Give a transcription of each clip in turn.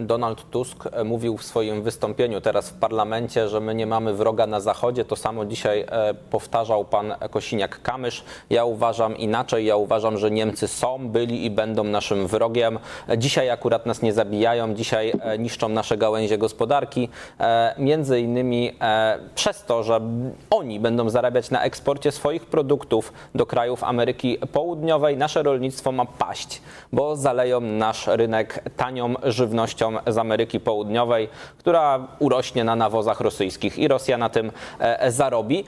Donald Tusk e, mówił w swoim wystąpieniu teraz w parlamencie, że my nie mamy wroga na zachodzie. To samo dzisiaj e, powtarzał pan Kosiniak-Kamysz. Ja uważam inaczej. Ja uważam, że Niemcy są, byli i będą naszym wrogiem. E, Dzisiaj akurat nas nie zabijają, dzisiaj niszczą nasze gałęzie gospodarki. Między innymi przez to, że oni będą zarabiać na eksporcie swoich produktów do krajów Ameryki Południowej. Nasze rolnictwo ma paść, bo zaleją nasz rynek tanią żywnością z Ameryki Południowej, która urośnie na nawozach rosyjskich i Rosja na tym e, zarobi.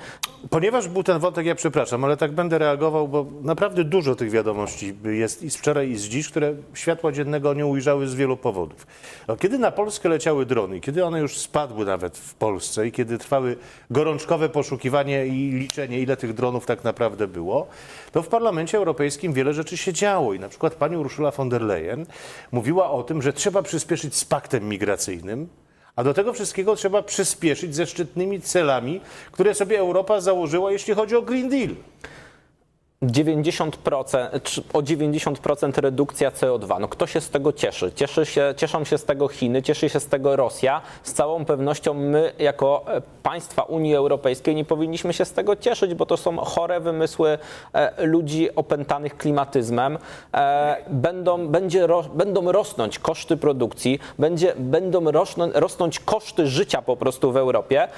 Ponieważ był ten wątek, ja przepraszam, ale tak będę reagował, bo naprawdę dużo tych wiadomości jest i z wczoraj, i z dziś, które światła dziennego nie ujrzały z wielu powodów. Kiedy na Polskę leciały drony, kiedy one już spadły nawet w Polsce i kiedy trwały gorączkowe poszukiwanie i liczenie, ile tych dronów tak naprawdę było, to w Parlamencie Europejskim wiele rzeczy się działo. I na przykład pani Ursula von der Leyen mówiła o tym, że trzeba przyspieszyć z paktem migracyjnym, a do tego wszystkiego trzeba przyspieszyć ze szczytnymi celami, które sobie Europa założyła, jeśli chodzi o Green Deal. 90%, czy o 90% redukcja CO2. No kto się z tego cieszy? cieszy się, cieszą się z tego Chiny, cieszy się z tego Rosja. Z całą pewnością my jako e, państwa Unii Europejskiej nie powinniśmy się z tego cieszyć, bo to są chore wymysły e, ludzi opętanych klimatyzmem. E, Będą, będzie będą rosnąć koszty produkcji, będzie, będą rosną, rosnąć koszty życia po prostu w Europie.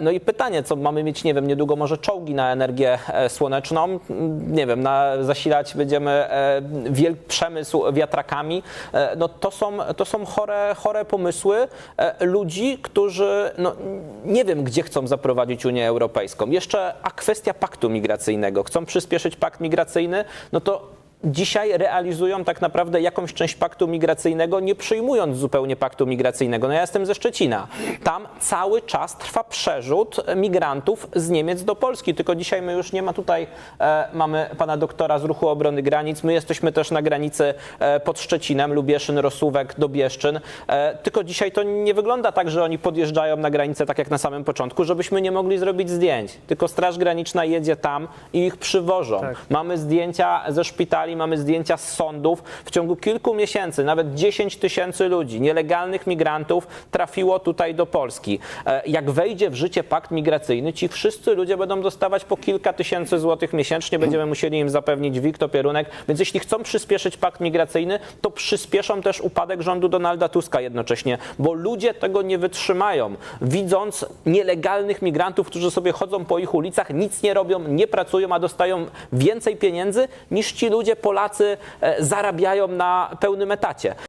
No i pytanie, co mamy mieć, nie wiem, niedługo może czołgi na energię słoneczną, nie wiem, na, zasilać będziemy e, wiel, przemysł wiatrakami. E, no to są, to są chore, chore pomysły e, ludzi, którzy no, nie wiem, gdzie chcą zaprowadzić Unię Europejską. Jeszcze, a kwestia paktu migracyjnego. Chcą przyspieszyć pakt migracyjny, no to dzisiaj realizują tak naprawdę jakąś część paktu migracyjnego, nie przyjmując zupełnie paktu migracyjnego. No ja jestem ze Szczecina. Tam cały czas trwa przerzut migrantów z Niemiec do Polski. Tylko dzisiaj my już nie ma tutaj, e, mamy pana doktora z ruchu obrony granic. My jesteśmy też na granicy e, pod Szczecinem, Lubieszyn, Rosówek, Dobieszczyn. E, tylko dzisiaj to nie wygląda tak, że oni podjeżdżają na granicę tak jak na samym początku, żebyśmy nie mogli zrobić zdjęć. Tylko Straż Graniczna jedzie tam i ich przywożą. Mamy zdjęcia ze szpitali, mamy zdjęcia z sądów. W ciągu kilku miesięcy nawet 10 tysięcy ludzi, nielegalnych migrantów trafiło tutaj do Polski. E, Jak wejdzie w życie pakt migracyjny, ci wszyscy ludzie będą dostawać po kilka tysięcy złotych miesięcznie. Będziemy musieli im zapewnić WIG, topierunek. Więc jeśli chcą przyspieszyć pakt migracyjny, to przyspieszą też upadek rządu Donalda Tuska jednocześnie, bo ludzie tego nie wytrzymają. Widząc nielegalnych migrantów, którzy sobie chodzą po ich ulicach, nic nie robią, nie pracują, a dostają więcej pieniędzy niż ci ludzie, Polacy, e, zarabiają na pełnym etacie.